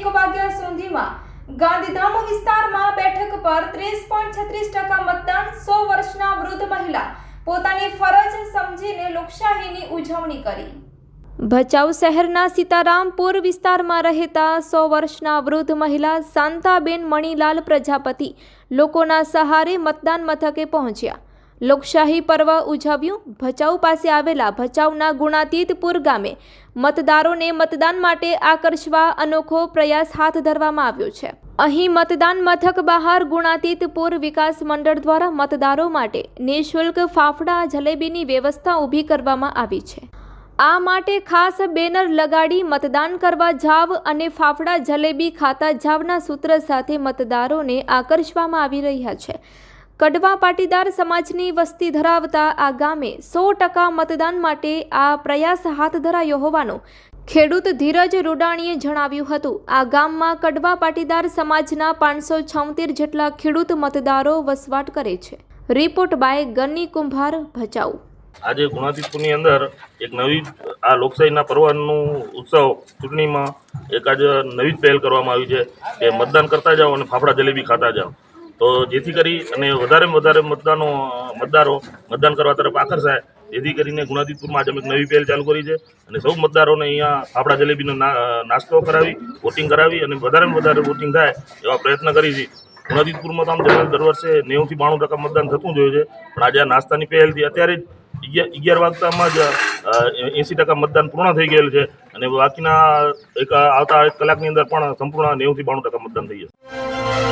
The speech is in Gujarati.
એક વાગ્યા સુધીમાં ગાંધીધામ વિસ્તારમાં બેઠક પર ત્રીસ પોઈન્ટ છત્રીસ ટકા મતદાન સો વર્ષના વૃદ્ધ મહિલા પોતાની ફરજ સમજીને લોકશાહીની ઉજવણી કરી. ભચાઉ શહેરના સીતારામપુર વિસ્તારમાં રહેતા સો વર્ષના વૃદ્ધ મહિલા શાંતાબેન મણીલાલ પ્રજાપતિ લોકોના સહારે મતદાન મથકે પહોંચ્યા. લોકશાહી પર્વ ઉજવ્યું. ભચાઉ પાસે આવેલા ભચાઉના ગુણાતીતપુર ગામે મતદારોને મતદાન માટે આકર્ષવા અનોખો પ્રયાસ હાથ ધરવામાં આવ્યો છે. અહીં મતદાન મથક બહાર ગુણાતીતપુર વિકાસ મંડળ દ્વારા મતદારો માટે નિઃશુલ્ક ફાફડા, જલેબીની વ્યવસ્થા ઊભી કરવામાં આવી છે. આ માટે ખાસ બેનર લગાડી મતદાન કરવા જાવ અને ફાફડા, જલેબી ખાતા જાવના સૂત્ર સાથે મતદારોને આકર્ષવામાં આવી રહ્યા છે. કડવા પાટીદાર સમાજની વસ્તી ધરાવતા આ ગામે સો ટકા મતદાન માટે આ પ્રયાસ હાથ ધરાયો હોવાનું ખેડૂત ધીરજ રૂડાણીએ જણાવ્યું હતું. આ ગામમાં કડવા પાટીદાર સમાજના પાંચસો છોતેર જેટલા ખેડૂત મતદારો વસવાટ કરે છે. રિપોર્ટ બાય ગન્ની કુંભાર ભચાઉ. આજે ગુણાતીતપુરની અંદર એક નવી, આ લોકશાહીના પર્વનું ઉત્સવ ચૂંટણીમાં એક આજે નવી પહેલ કરવામાં આવી છે કે મતદાન કરતા જાઓ અને ફાફડા જલેબી ખાતા જાઓ. તો જેથી કરી અને વધારેમાં વધારે મતદાનો, મતદારો મતદાન કરવા તરફ આકર્ષાય, જેથી કરીને ગુણાતીતપુરમાં આજે અમે નવી પહેલ ચાલુ કરી છે અને સૌ મતદારોને અહીંયા ફાફડા જલેબીનો નાસ્તો કરાવી વોટિંગ કરાવી અને વધારેમાં વધારે વોટિંગ થાય એવા પ્રયત્ન કરી છે. ગુણાતીતપુરમાં તો આમ જનરલ દર વર્ષે નેવુંથી બાણું ટકા મતદાન થતું જ હોય છે, પણ આજે આ નાસ્તાની પહેલથી અત્યારે જ અગિયાર વાગતામાં જ એંસી ટકા મતદાન પૂર્ણ થઈ ગયેલ છે અને બાકીના એક આવતા એક કલાકની અંદર પણ સંપૂર્ણ નેવુંથી બાણું ટકા મતદાન થઈ જશે.